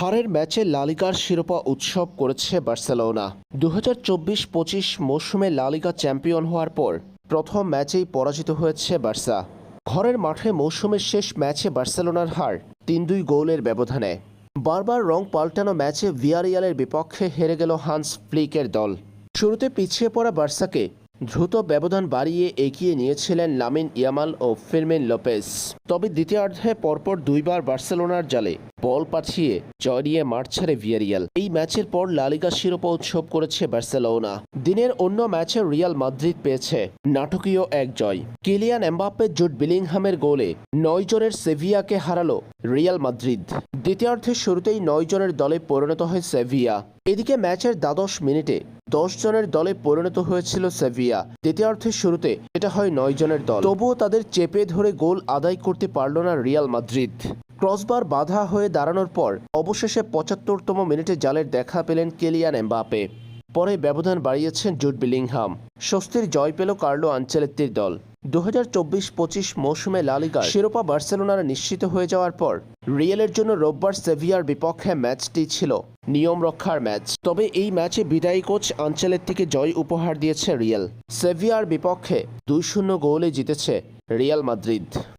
হারের ম্যাচে লালিগার শিরোপা উৎসব করেছে বার্সেলোনা। দু হাজার চব্বিশ পঁচিশ মৌসুমে লালিগা চ্যাম্পিয়ন হওয়ার পর প্রথম ম্যাচেই পরাজিত হয়েছে বার্সা। ঘরের মাঠে মৌসুমের শেষ ম্যাচে বার্সেলোনার হার তিন দুই গোলের ব্যবধানে। বারবার রং পাল্টানো ম্যাচে ভিয়ারিয়ালের বিপক্ষে হেরে গেল হান্স ফ্লিকের দল। শুরুতে পিছিয়ে পড়া বার্সাকে দ্রুত ব্যবধান বাড়িয়ে এগিয়ে নিয়েছিলেন লামিন ইয়ামাল ও ফিরমিন লোপেজ। তবে দ্বিতীয়ার্ধে পরপর দুইবার বার্সেলোনার জালে বল পাঠিয়ে জয় নিয়ে মাঠ ছাড়ে ভিয়ারিয়াল। এই ম্যাচের পর লালিগা শিরোপা উৎসব করেছে বার্সেলোনা। দিনের অন্য ম্যাচে রিয়াল মাদ্রিদ পেয়েছে নাটকীয় এক জয়। কিলিয়ান এমবাপ্পে জুট বিলিংহামের গোলে নয় জনের সেভিয়াকে হারালো রিয়াল মাদ্রিদ। দ্বিতীয়ার্ধের শুরুতেই নয় জনের দলে পরিণত হয় সেভিয়া। এদিকে ম্যাচের দ্বাদশ মিনিটে দশ জনের দলে পরিণত হয়েছিল সেভিয়া। দ্বিতীয়ার্ধের শুরুতে এটা হয় নয় জনের দল। তবুও তাদের চেপে ধরে গোল আদায় করতে পারল না রিয়াল মাদ্রিদ। ক্রসবার বাধা হয়ে দাঁড়ানোর পর অবশেষে পঁচাত্তরতম মিনিটে জালের দেখা পেলেন কেলিয়ান এমবাপে পরে ব্যবধান বাড়িয়েছেন জুট বিলিংহাম। স্বস্তির জয় পেল কার্লো আঞ্চলেত্তির দল। দু হাজার চব্বিশ পঁচিশ মৌসুমে লালিগা শিরোপা বার্সেলোনার নিশ্চিত হয়ে যাওয়ার পর, রিয়েলের জন্য রোববার সেভিয়ার বিপক্ষে ম্যাচটি ছিল নিয়ম রক্ষার ম্যাচ। তবে এই ম্যাচে বিদায়ী কোচ আঞ্চেলেত্তিকে জয় উপহার দিয়েছে রিয়েল। সেভিয়ার বিপক্ষে দুই শূন্য গোলে জিতেছে রিয়াল মাদ্রিদ।